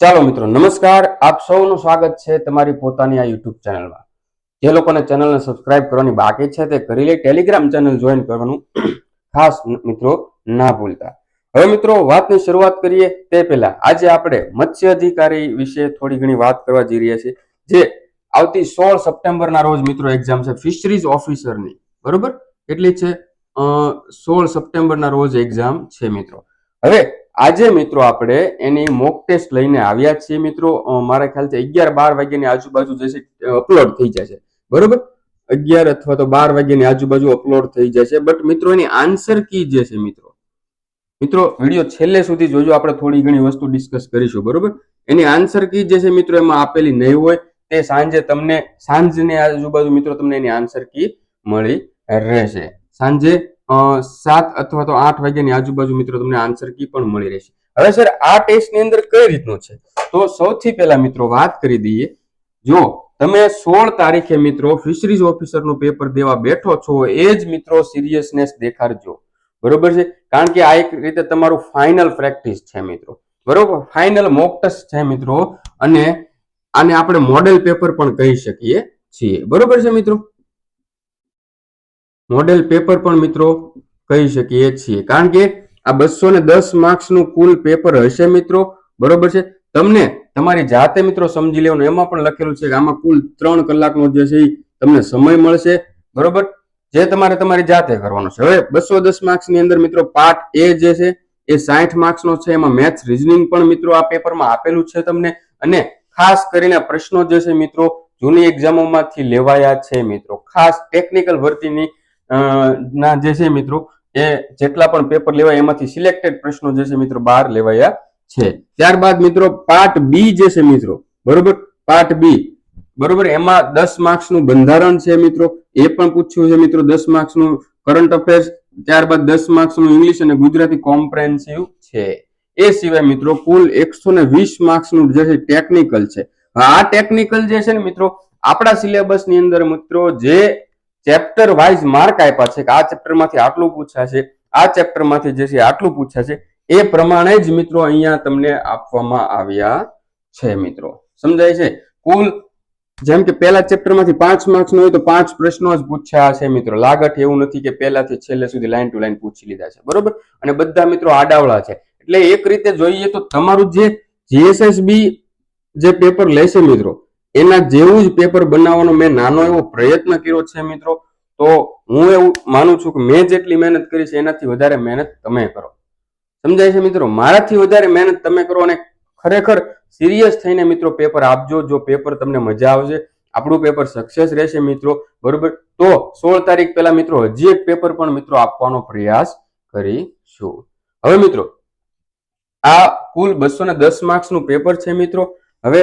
ચાલો મિત્રો, નમસ્કાર. આપ સૌનું સ્વાગત છે તમારી પોતાની આ યુટ્યુબ ચેનલમાં. જે લોકોને ચેનલને સબસ્ક્રાઇબ કરવાની બાકી છે તે કરી લે ટેલિગ્રામ ચેનલ જોઈન કરવાનું ખાસ મિત્રો, ના ભૂલતા. હવે મિત્રો, વાતની શરૂઆત કરીએ તે પહેલા. આજે આપણે મત્સ્ય અધિકારી વિશે થોડી ઘણી વાત કરવા જઈ રહ્યા છીએ, જે આવતી સોળ સપ્ટેમ્બરના રોજ મિત્રો એક્ઝામ છે ફિશરીઝ ઓફિસરની બરોબર? કેટલી છે સોળ સપ્ટેમ્બરના રોજ એક્ઝામ છે મિત્રો. હવે આજે મિત્રો આપણે એની મોક ટેસ્ટ લઈને આવ્યા છીએ મિત્રો. મારા મારા ખ્યાલથી અગિયાર બાર વાગ્યાની આજુબાજુ જે છે અપલોડ થઈ જશે. બરોબર? અગિયાર અથવા તો બાર વાગ્યાની આજુબાજુ અપલોડ થઈ જશે. બટ મિત્રો, એની આન્સર કી જે છે મિત્રો? મિત્રો, વીડિયો છેલ્લે સુધી જોજો. આપણે થોડી ઘણી વસ્તુ ડિસ્કસ કરીશું. બરોબર? એની આન્સર કી જે છે મિત્રો, એમાં આપેલી નહીં હોય. તે સાંજે તમને, સાંજની આજુબાજુ મિત્રો, તમને એની આન્સર કી મળી રહેશે. સાંજે સાત અથવા તો આઠ વાગ્યાની આજુબાજુ મિત્રો તમને આન્સર કી પણ મળી રહેશે. હવે સર આ ટેસ્ટની અંદર કઈ રીતનો છે? તો સૌથી પહેલા મિત્રો વાત કરી દઈએ. જો તમે સોળ તારીખે મિત્રો ફિશરીઝ ઓફિસરનું પેપર દેવા બેઠો છો, એ જ મિત્રો સિરિયસનેસ દેખાડજો. બરોબર છે? કારણ કે આ એક રીતે તમારું ફાઇનલ પ્રેક્ટિસ છે મિત્રો. બરોબર? ફાઇનલ મોકટસ છે મિત્રો. અને આને આપણે મોડેલ પેપર પણ કહી શકીએ છીએ. બરોબર છે મિત્રો? મોડેલ પેપર પણ મિત્રો કહી શકીએ છીએ. કારણ કે આ બસો ને દસ માર્ક્સનું કુલ પેપર હશે મિત્રો, બરોબર છે? તમને, તમારી જાતે મિત્રો સમજી લેવાનું એમાં પણ લખેલું છે કે આમાં કુલ ત્રણ કલાકનો જે છે એ તમને સમય મળશે, બરોબર? જે તમારે તમારી જાતે કરવાનો છે. હવે બસો દસ માર્ક્સની અંદર મિત્રો પાર્ટ એ જે છે, એ સાઠ માર્ક્સનો છે. એમાં મેથ્સ રિઝનિંગ પણ મિત્રો આ પેપરમાં આપેલું છે તમને. અને ખાસ કરીને પ્રશ્નો જે છે મિત્રો, જૂની એક્ઝામોમાંથી લેવાયા છે મિત્રો. ખાસ ટેકનિકલ ભરતીની ના, જે છે મિત્રો, એ જેટલા પણ પેપર લેવાય એમાંથી સિલેક્ટેડ પ્રશ્નો જે છે મિત્રો બહાર લેવાયા છે. ત્યારબાદ મિત્રો પાર્ટ બી જે છે મિત્રો, બરોબર? પાર્ટ બી બરોબર? એમાં દસ માર્ક્સનું બંધારણ છે મિત્રો. એ પણ પૂછ્યું છે મિત્રો, દસ માર્ક્સનું કરંટ અફેર્સ ત્યારબાદ દસ માર્ક્સનું ઇંગ્લિશ અને ગુજરાતી કોમ્પ્રેહેન્સિવ છે. એ સિવાય મિત્રો, કુલ એકસો ને વીસ માર્ક્સનું જે છે ટેકનિકલ છે. આ ટેકનિકલ જે છે ને મિત્રો, આપણા સિલેબસની અંદર મિત્રો, જે ચેપ્ટર વાઇઝ માર્ક આપ્યા છે કે આ ચેપ્ટરમાંથી આટલું પૂછાશે આ ચેપ્ટરમાંથી જે છે આટલું પૂછાશે એ પ્રમાણે જ મિત્રો અહીંયા તમને આપવામાં આવ્યા છે મિત્રો. સમજાય છે? કુલ જેમ કે પહેલા ચેપ્ટરમાંથી પાંચ માર્ક્સ હોય તો પાંચ પ્રશ્નો જ પૂછ્યા છે મિત્રો. લાગત એવું નથી કે પહેલાથી છેલ્લે સુધી લાઈન ટુ લાઈન પૂછી લીધા છે. બરોબર? અને બધા મિત્રો આડાવળા છે. એટલે એક રીતે જોઈએ તો તમારું જે જીએસએસબી જે પેપર લેશે મિત્રો એના જેવું જ પેપર બનાવવાનો મેં નાનો એવો પ્રયત્ન કર્યો છે મિત્રો. તો હું એવું માનું છું કે મેં જેટલી મહેનત કરી છે એનાથી વધારે મહેનત તમે કરો. સમજાય છે મિત્રો? મારાથી વધારે મહેનત તમે કરો અને ખરેખર સિરિયસ થઈને મિત્રો પેપર આપજો. જો પેપર તમને મજા આવશે, આપણું પેપર સક્સેસ રહેશે મિત્રો. બરોબર? તો સોળ તારીખ પહેલા મિત્રો હજી એક પેપર પણ મિત્રો આપવાનો પ્રયાસ કરીશું. હવે મિત્રો, આ કુલ બસો ને દસ માર્ક્સનું પેપર છે મિત્રો. હવે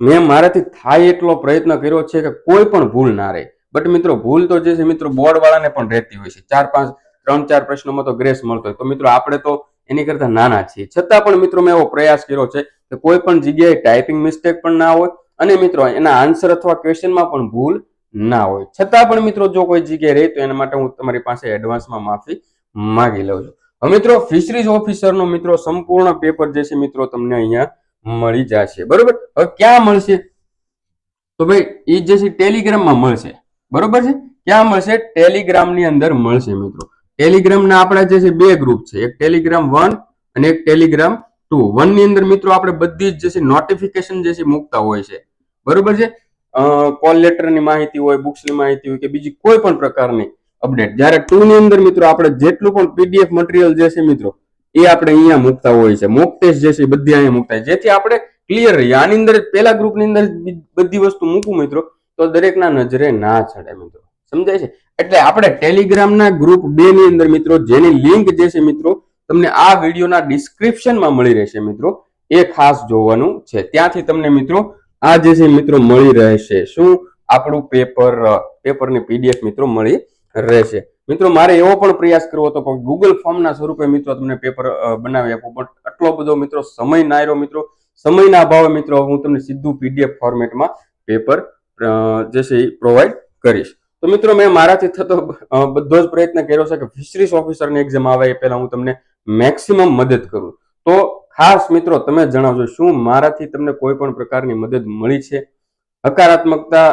મેં મારાથી થાય એટલો પ્રયત્ન કર્યો છે કે કોઈ પણ ભૂલ ના રહે. બટ મિત્રો, ભૂલ તો જે છે, મિત્રો બોર્ડ વાળાને પણ રહેતી હોય છે. ચાર, પાંચ, ત્રણ, ચાર પ્રશ્નોમાં તો ગ્રેસ મળતો હોય. તો મિત્રો, આપણે તો એની કરતા નાના છીએ. છતાં પણ મિત્રો, મેં એવો પ્રયાસ કર્યો છે કે કોઈ પણ જગ્યાએ ટાઈપિંગ મિસ્ટેક પણ ના હોય અને મિત્રો, એના આન્સર અથવા ક્વેશ્ચનમાં પણ ભૂલ ના હોય. છતાં પણ મિત્રો, જો કોઈ જગ્યાએ રહે તો એના માટે હું તમારી પાસે એડવાન્સમાં માફી માંગી લઉં છું. મિત્રો ફિશરીઝ ઓફિસરનો મિત્રો, સંપૂર્ણ પેપર જે છે, મિત્રો, તમને અહીંયા મળી જશે. બરોબર? હવે ક્યાં મળશે? તો ભાઈ એ જે છે ટેલિગ્રામમાં મળશે. બરોબર છે? ક્યાં મળશે? ટેલિગ્રામની અંદર મળશે, મિત્રો. ટેલિગ્રામના આપણા જે છે બે ગ્રુપ છે. એક ટેલિગ્રામ વન અને એક ટેલિગ્રામ ટુ. વનની અંદર, મિત્રો, આપણે બધી જ જે છે નોટિફિકેશન જે છે મૂકતા હોય છે. બરોબર છે? કોલ લેટરની માહિતી હોય બુક્સની માહિતી હોય કે બીજી કોઈ પણ પ્રકારની અપડેટ જ્યારે ટુ ની અંદર, મિત્રો, આપણે જેટલું પણ પીડીએફ મટીરિયલ જે છે, મિત્રો એ આપણે અહીંયા મૂકતા હોય છે. મોક જે છે એ બધી અહીંયા મૂકતા હોય જેથી આપણે ક્લિયર રહીએ. આની અંદર પહેલા ગ્રુપની અંદર બધી વસ્તુ મૂકું મિત્રો, તો દરેકના નજરે ના ચડે મિત્રો. સમજાય છે? એટલે આપણે ટેલિગ્રામના ગ્રુપ બે ની અંદર મિત્રો, જેની લિંક જે છે મિત્રો, તમને આ વિડીયોના ડિસ્ક્રિપ્શનમાં મળી રહેશે મિત્રો. એ ખાસ જોવાનું છે. ત્યાંથી તમને મિત્રો, આ જે છે મિત્રો મળી રહેશે. શું? આપણું પેપર પેપરની પીડીએફ મિત્રો મળી રહેશે. મિત્રો, મારે એવો પણ પ્રયાસ કરવો હતો પણ ગૂગલ ફોર્મના સ્વરૂપે મિત્રો તમને પેપર બનાવી આપું. પણ આટલો બધો મિત્રો સમય ના રહ્યો મિત્રો. સમયના અભાવે મિત્રો હું તમને સીધું પીડીએફ ફોર્મેટમાં પેપર જે છે એ પ્રોવાઈડ કરીશ. તો મિત્રો, મેં મારાથી થતો બધો જ પ્રયત્ન કર્યો છે કે ફિશરીઝ ઓફિસરની એક્ઝામ આવે એ પહેલા હું તમને મેક્સિમમ મદદ કરું. તો ખાસ મિત્રો, તમે જણાવજો, શું મારાથી તમને કોઈ પણ પ્રકારની મદદ મળી છે? હકારાત્મકતા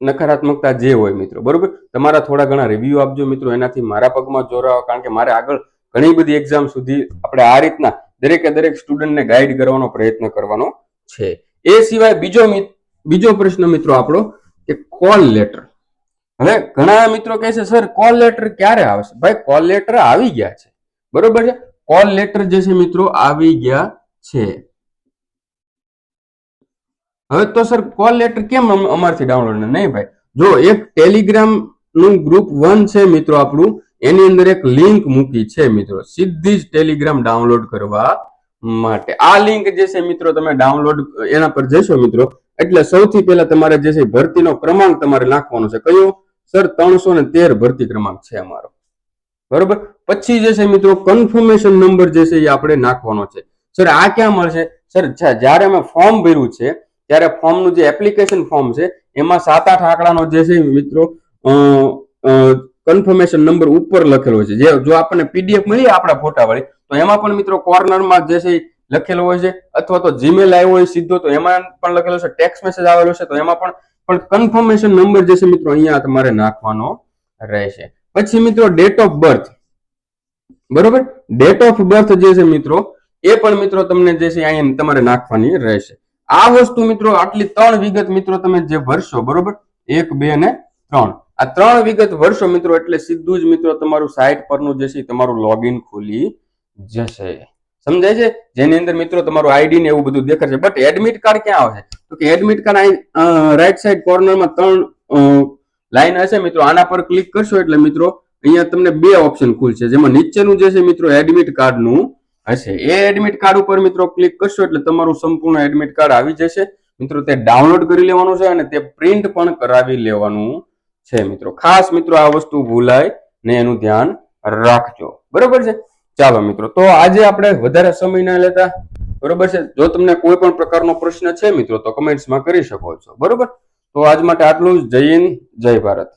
નકારાત્મકતા જે હોય મિત્રો, બરોબર? તમારા થોડા ઘણા રિવ્યુ આપજો મિત્રો, એનાથી મારા પગમાં જોરાવો કારણ કે મારે આગળ ઘણી બધી એક્ઝામ સુધી આપણે આ રીતના દરેકે દરેક સ્ટુડન્ટને ગાઈડ કરવાનો પ્રયત્ન કરવાનો છે. એ સિવાય બીજો બીજો પ્રશ્ન મિત્રો આપણો, કે કોલ લેટર હવે ઘણા મિત્રો કહે છે, સર કોલ લેટર ક્યારે આવશે? ભાઈ કોલ લેટર આવી ગયા છે. બરોબર છે? કોલ લેટર જે છે મિત્રો, આવી ગયા છે. હવે તો સર કોલ લેટર કેમ અમ- અમારથી ડાઉનલોડ નહીં ભાઈ? જો એક ટેલિગ્રામનું ગ્રુપ વન છે મિત્રો આપણું, એની અંદર એક લિંક મૂકી છે મિત્રો. સીધી જ ટેલિગ્રામ ડાઉનલોડ કરવા માટે. આ લિંક જે છે મિત્રો, તમે ડાઉનલોડ એના પર જશો મિત્રો. એટલે સૌથી પહેલા તમારે જે છે ભરતીનો ક્રમાંક તમારે નાખવાનો છે. કયો? સર ત્રણસો ને તેર ભરતી ક્રમાંક છે અમારો. બરોબર? પછી જે છે મિત્રો કન્ફર્મેશન નંબર જે છે એ આપણે નાખવાનો છે. સર આ ક્યાં મળશે? સર જ્યારે અમે ફોર્મ ભર્યું છે ત્યારે ફોર્મનું જે એપ્લિકેશન ફોર્મ છે, એમાં સાત આઠ આંકડાનો જે છે મિત્રો કન્ફર્મેશન નંબર ઉપર લખેલો છે. જે, જો આપણને પીડીએફ મળી આપણા ફોટા વાળી તો એમાં પણ મિત્રો કોર્નરમાં જે છે લખેલો હોય છે, અથવા તો જીમેલ આવ્યો હોય સીધો, તો એમાં પણ લખેલો છે ટેક્સ્ટ મેસેજ આવેલો છે, તો એમાં પણ પણ કન્ફર્મેશન નંબર જે છે મિત્રો અહીંયા તમારે નાખવાનો રહેશે. પછી મિત્રો ડેટ ઓફ બર્થ બરોબર? ડેટ ઓફ બર્થ જે છે મિત્રો, એ પણ મિત્રો તમને જે છે અહીંયા તમારે નાખવાની રહેશે. આ વસ્તુ મિત્રો, આટલી ત્રણ વિગત મિત્રો તમે જે ભરશો, બરોબર? એક, બે અને ત્રણ. આ ત્રણ વિગત ભરશો મિત્રો, એટલે સીધું જ મિત્રો તમારું સાઇટ પરનું જે છે તમારું લોગિન ખુલી જશે. સમજાય છે? જેની અંદર મિત્રો તમારું આઈડી ને એવું બધું દેખાશે. બટ એડમિટ કાર્ડ ક્યાં આવશે? તો કે એડમિટ કાર્ડ અહીં રાઈટ સાઈડ કોર્નરમાં ત્રણ લાઈન હશે મિત્રો. આના પર ક્લિક કરશો એટલે મિત્રો, અહીંયા તમને બે ઓપ્શન ખુલશે. જેમાં નીચેનું જે છે મિત્રો એડમિટ કાર્ડનું હશે એ એડમિટ કાર્ડ ઉપર મિત્રો ક્લિક કરશો એટલે તમારું સંપૂર્ણ એડમિટ કાર્ડ આવી જશે. મિત્રો તે ડાઉનલોડ કરી લેવાનું છે અને તે પ્રિન્ટ પણ કરાવી લેવાનું છે મિત્રો. ખાસ મિત્રો આ વસ્તુ ભૂલાય ને એનું ધ્યાન રાખજો. બરોબર છે? ચાલો મિત્રો, તો આજે આપણે વધારે સમય ના લેતા. બરોબર છે? જો તમને કોઈ પણ પ્રકારનો પ્રશ્ન છે મિત્રો, તો કમેન્ટ્સમાં કરી શકો છો. બરોબર? તો આજ માટે આટલું જ. જય હિન્દ, જય ભારત.